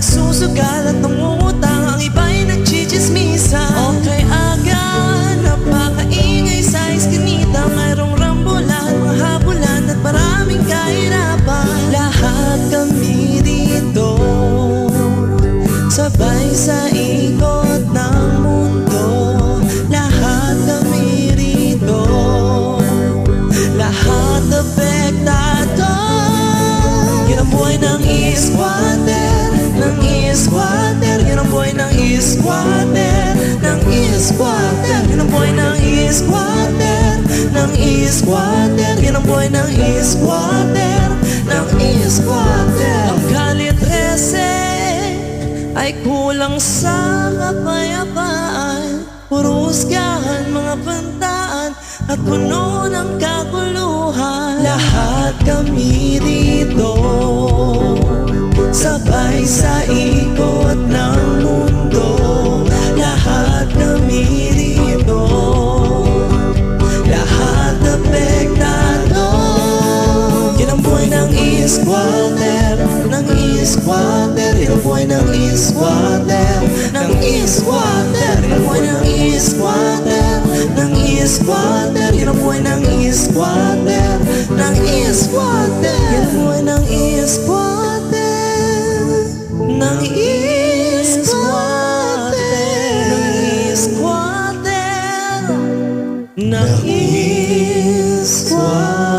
nagsusugal at nangungutang Ang iba'y nagchichismisan. O kay aga, napakaingay sa iskinita. Mayroong rambulan, mga habulan at maraming kahirapan. Lahat kami dito Sabay sa ikot ng mundo. Lahat kami rito Lahat apektado Yan ang buhay ng iskwate squatter Yan ang buhay ng squatter Ng squatter Yan ang buhay ng squatter Ng squatter Yan ang buhay ng squatter Ng squatter Ang kali 13 ay kulang sa kapayapaan. Puro husgahan, mga bantaan At puno ng kaguluhan. Lahat kami dito squatter Ng squatter Ito buhay ng squatter Ng squatter Ito buhay ng squatter Ng squatter Ito buhay ng squatter Ng squatter Ito buhay ng squatter Ng squatter Ng squatter Ng squatter